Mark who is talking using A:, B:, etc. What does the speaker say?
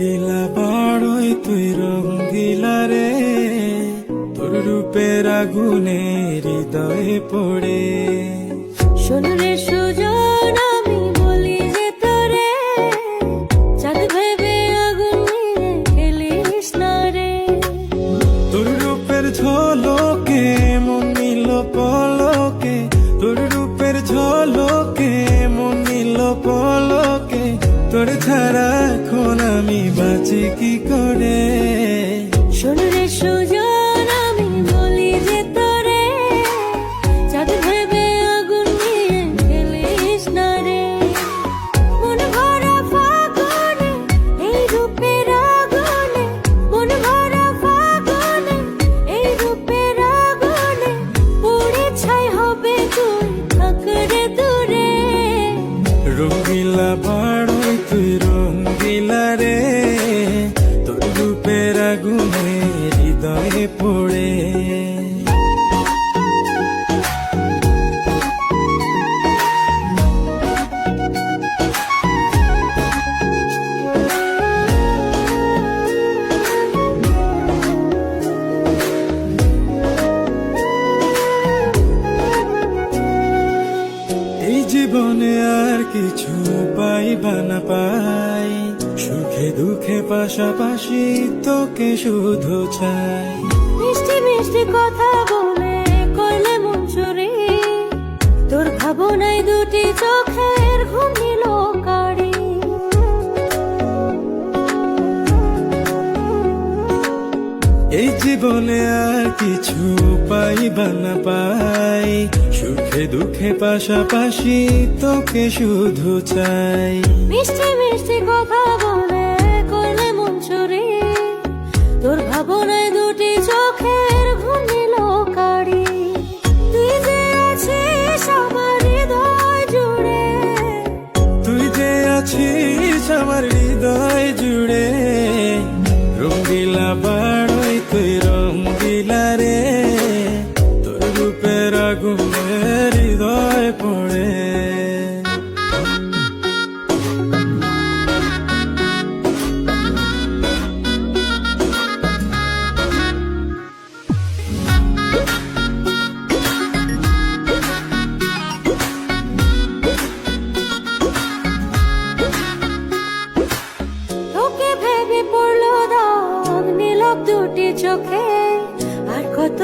A: রঙ্গিলা বাড়ই তুই রঙ্গিলা রে। আগুনে হৃদয়ে পড়ে।
B: শোনরে সুজন আমি বলি যে তোরে চাঁদ ভেবে আগুন নিয়ে খেলিস না রে।
A: তোর রূপের ঝলকে মন নিল পলকে। তোর রূপের ঝলকে মন নিল পলকে। তোর ছাড়া এখন আমি বাঁচি কি করে?
B: জীবনে আর কিছু পাই বা না পাই। সুখে দুঃখে পাশাপাশি তোকে শুধু চাই। মিষ্টি মিষ্টি
A: কথা বলে কইলে মন চুরি তোর ভাবনায় দুটি চোখের জীবনে আর কিছু পাইবা না পাই। সুখে দুঃখে পাশাপাশি তোকে শুধু চাই।
B: মিষ্টি মিষ্টি কথা বলে কইলে মন চুরি তোর ভাবনায় দুটি চোখের ঘুম নিল কারি
A: তুই যে আছিস আমার হৃদয় জুড়ে।
B: রঙিলা চোখে আর কত